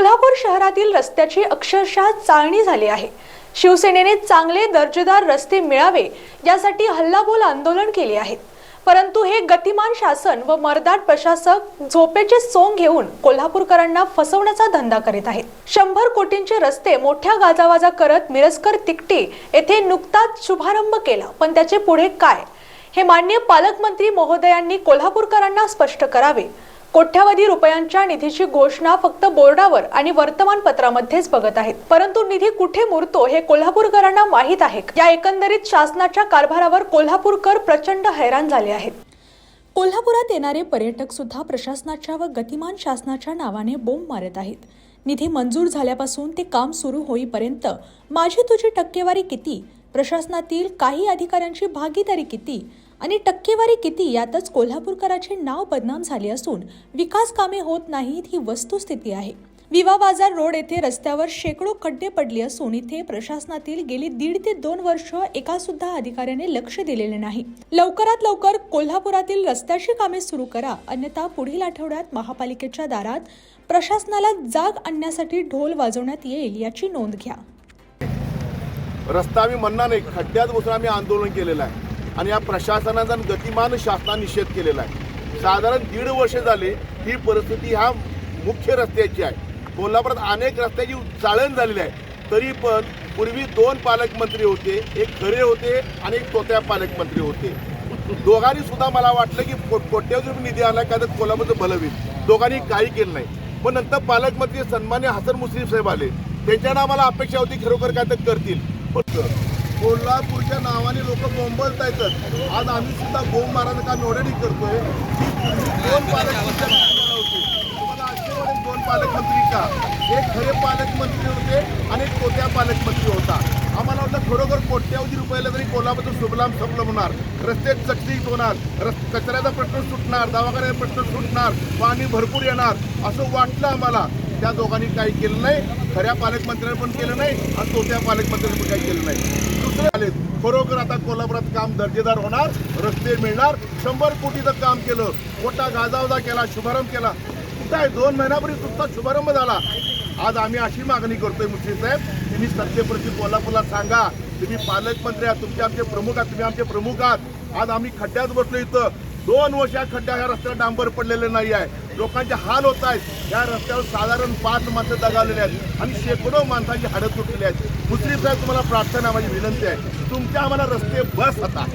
कोल्हापूर शहरातील रस्त्याची अक्षरशः चाळणी झाली आहे. शिवसेनेने चांगले दर्जेदार रस्ते मिळावे यासाठी हल्लाबोल आंदोलन केले आहेत परंतु हे गतिमान शासन व मर्दाट प्रशासक झोपेचे सोंग घेऊन कोल्हापूरकरांना फसवण्याचा धंदा करीत आहेत. शंभर कोटींचे रस्ते मोठ्या गाजावाजा करत मिरजकर तिकटी येथे नुकताच शुभारंभ केला. पण त्याचे पुढे काय? हे मान्य पालकमंत्री महोदयांनी कोल्हापूरकरांना स्पष्ट करावे. कोट्यावधी रुपयांच्या निधीची घोषणा फक्त बोर्डावर आणि वर्तमानपत्रामध्येच बघत आहेत. परंतु निधी कुठे मुरतो हे कोल्हापूरकरांना माहीत आहे. या एकंदरीत शासनाच्या कारभारावर कोल्हापूरकर प्रचंड हैराण झाले आहेत. कोल्हापुरात येणारे पर्यटक सुद्धा प्रशासनाच्या व गतिमान शासनाच्या नावाने बोंब मारत आहेत. निधी मंजूर झाल्यापासून ते काम सुरू होईपर्यंत माझी तुझी टक्केवारी किती? प्रशासनातील काही अधिकाऱ्यांची भागीदारी किती? आणि टक्केवारी किती यातच कोल्हापूरकराचे नाव बदनाम झाले असून विकास कामे होत नाहीत ही वस्तुस्थिती आहे. विवा बाजार रोड येथे रस्त्यावर शेकडो खड्डे पडले असून इथे प्रशासनातील गेली दीड ते दोन वर्ष एका सुद्धा अधिकाऱ्याने लक्ष दिलेले नाही. लवकरात लवकर कोल्हापुरातील रस्त्याची कामे सुरू करा अन्यथा पुढील आठवड्यात महापालिकेच्या दारात प्रशासनाला जाग आणण्यासाठी ढोल वाजवण्यात येईल याची नोंद घ्या. रस्ता आम्ही म्हणणार नाही खड्ड्यात बसून आम्ही आंदोलन केलेलं आहे. आणि या प्रशासनाचा गतिमान शासनाने निषेध केलेला आहे. साधारण दीड वर्ष झाले ही परिस्थिती ह्या मुख्य रस्त्याची आहे. कोल्हापुरात अनेक रस्त्याची चाळण झालेली आहे. तरी पण पूर्वी दोन पालकमंत्री होते एक खरे होते आणि एक तोत्या पालकमंत्री होते. दोघांनी सुद्धा मला वाटलं की को- कोट्यवधी रुपये निधी आला का तर कोल्हापूरचं भलं होईल. दोघांनी काही केलं नाही. पण नंतर पालकमंत्री सन्मान्य हसन मुश्रीफ साहेब आले. त्यांच्यानं आम्हाला अपेक्षा होती खरोखर काय तर करतील. पण कोल्हापूरच्या नावाने लोक बोंबलत आहेत आज आम्ही सुद्धा बोंब मारायला काम एवढ्याने करतोय. दोन पालकमंत्री होते. तुम्हाला आश्चर्य दोन पालकमंत्री का? एक खरे पालकमंत्री होते आणि एक कोट्या पालकमंत्री होता. आम्हाला वाटलं खरोखर कोट्यावधी रुपयाला तरी कोल्हापूरचं सुबलाम सबलम होणार रस्ते चकचकीत होणार रस् कचऱ्याचा प्रश्न सुटणार दवाखान्याचा प्रश्न सुटणार पाणी भरपूर येणार असं वाटलं आम्हाला. त्या दोघांनी काही केलं नाही. खऱ्या पालकमंत्र्यांनी पण केलं नाही आणि तोट्या पालकमंत्र्यांनी पण काही केलं नाही. दुसरे आले खरोखर आता कोल्हापुरात काम दर्जेदार होणार रस्ते मिळणार शंभर कोटीचं काम केलं मोठा गाजावजा केला शुभारंभ केला. कुठं आहे? दोन महिन्यापूर्वी सुद्धा शुभारंभ झाला. आज आम्ही अशी मागणी करतोय मुश्रीफ साहेब तुम्ही सत्तेप्रती कोल्हापूरला सांगा. तुम्ही पालकमंत्री आहात तुमचे आमचे प्रमुख आहात तुम्ही आमचे प्रमुख आहात. आज आम्ही खड्ड्यात बसलो इथं. दोन वर्ष या खड्ड्या ह्या रस्त्यावर डांबर पडलेले नाही आहे. लोकांचे हाल होत आहेत. या रस्त्यावर साधारण पाच माणसं दगावलेले आहेत आणि शेकडो माणसांची हाडं तुटलेली आहेत. दुसरी साहेब तुम्हाला प्रार्थना माझी विनंती आहे. तुमच्या आम्हाला रस्ते बस आता.